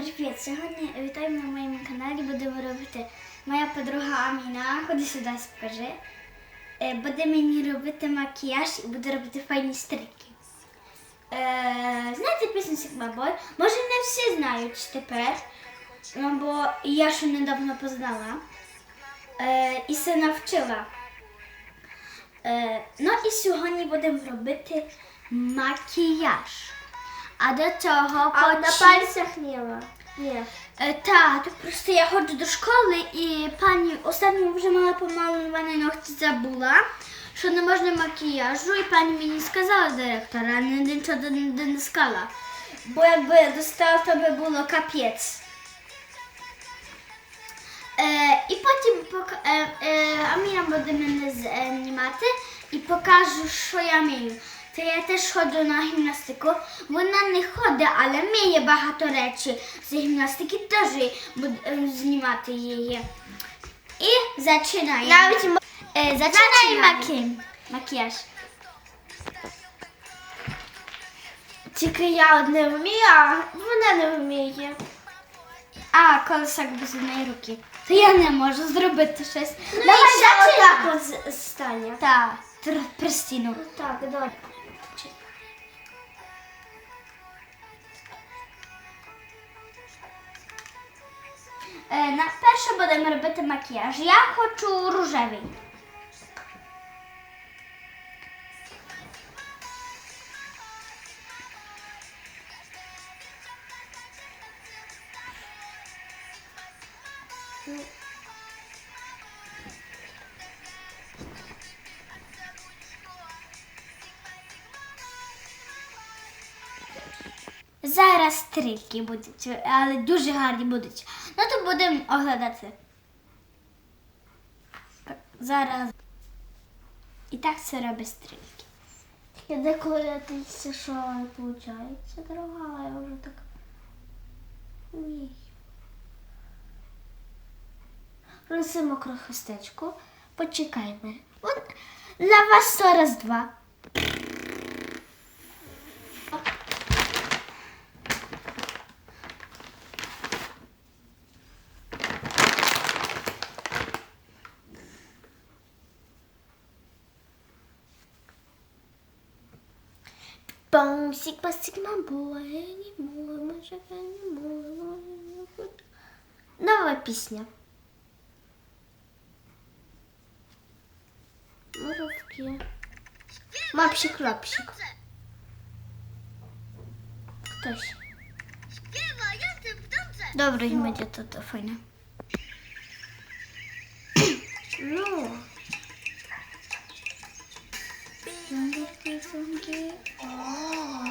Привіт! Сьогодні вітаємо на моєму каналі. Будемо робити моя подруга Аміна. Ходи сюди, скажи. Е, Буде мені робити макіяж і буде робити файні стрики. Е, знаєте пісню Sigma? Може не всі знають тепер, ну, бо я ще недавно познала е, і се навчила. Ну і сьогодні будемо робити макіяж. А до цього А на почи- пальцях не ma. Nie. Е, Так, то просто я ходжу до школи і пані останньо вже мала помалювані ногті забула, що не можна макіяжу, і пані мені сказала директора, а не нічого не, не, не сказала. Бо якби достала, то би було капець. Е, і потім пок... е, е, Аміра буде мене знімати і покажу, що я вмію. То я теж ходжу на гімнастику. Вона не ходить, але вміє багато речі з гімнастики, теж е, знімати її. І починаємо. Навіть м- Е. Зачинаємо маки... макіяж. Тільки я одне вмію, а вона не вміє. А, колесак без одної руки. То я не можу зробити щось. Ну, Давай ще отак от стане. Так, тр- пристіну. Так, давай. На перше будемо робити макіяж. Я хочу рожевий. Зараз стрільки будуть, але дуже гарні будуть. Ну то будемо оглядати. Зараз. І так це робить стрільки. Я деколи дивлюся, що виходить, дорога, а я вже так вмію. Принеси мокру хустечку. Почекаймо. От для вас зараз два. Бомсик, басик, мабуа, я не можу, може, я не можу. Нова пісня. Муравки. Мапсик, лапсик. Хтось. Добре, буде 한 개. 아.